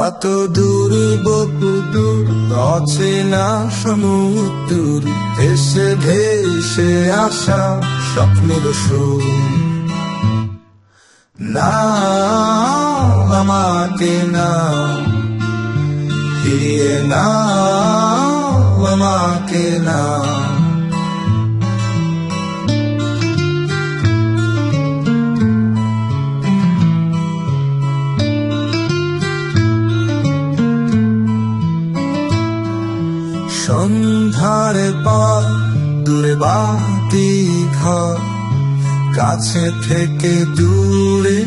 কত দূর বকুদূর অচেনা সমুদ্র। এসে ভেসে আসা স্বপ্নের সুর। না, আমাকে না, ফিরিয়ে না আমাকে না। সন্ধ্যার পর দূরে বাতি কাছে থেকে দূরে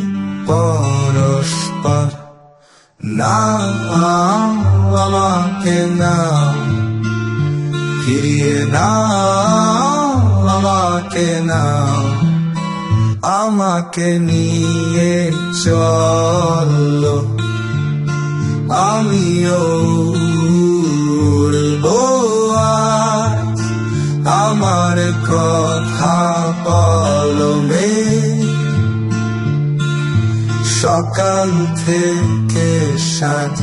পরস্পর। না, আমাকে না, ফিরিয়ে না, আমাকে না, আমাকে নিয়ে চলো। আমিও সকাল থেকে সাত।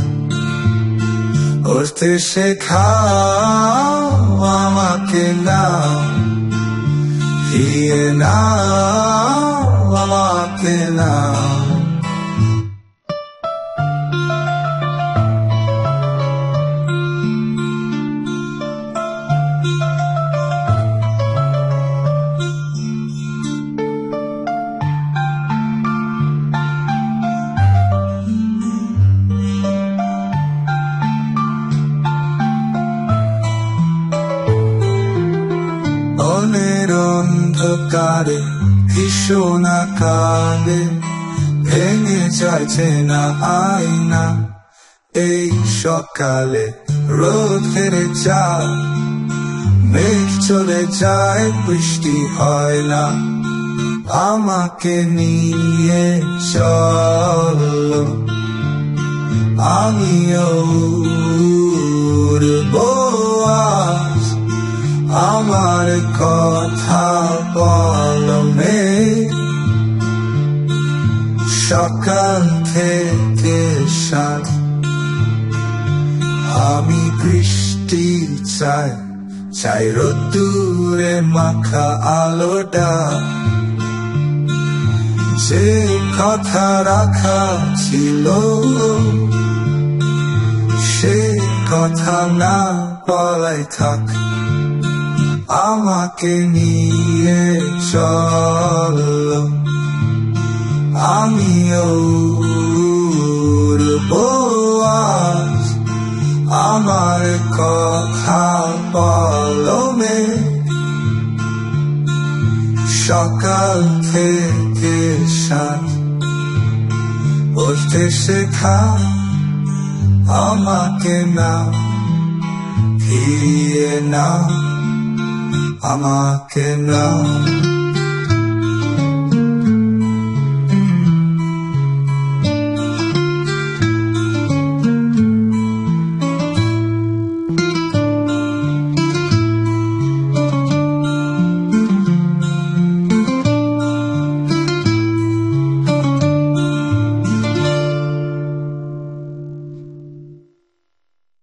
উঠতে শেখাও আমাকে নাও ফিরিয়ে নাও আমাকে না অন্ধকারে ভীষণ আকারে ভেঙে যাচ্ছে না আয়না। এই সকালে রোদ ফেরে যায় মেঘ চলে যায়, বৃষ্টি হয় না। আমাকে নিয়ে চলো, আমিও উড়বো আজ আমার কথা বলবে সকাল থেকে সাত আমি বৃষ্টি চাই চাই রোদ্দুরে মাখা আলোটা। যে কথা রাখা ছিল, সে কথা না বলাই থাক। আমাকে নিয়ে চলো। আমিও আজ আমার কথা বলবে সকাল থেকে সাত শেখা, আমাকে না, ফিরিয়ে না আমাকে না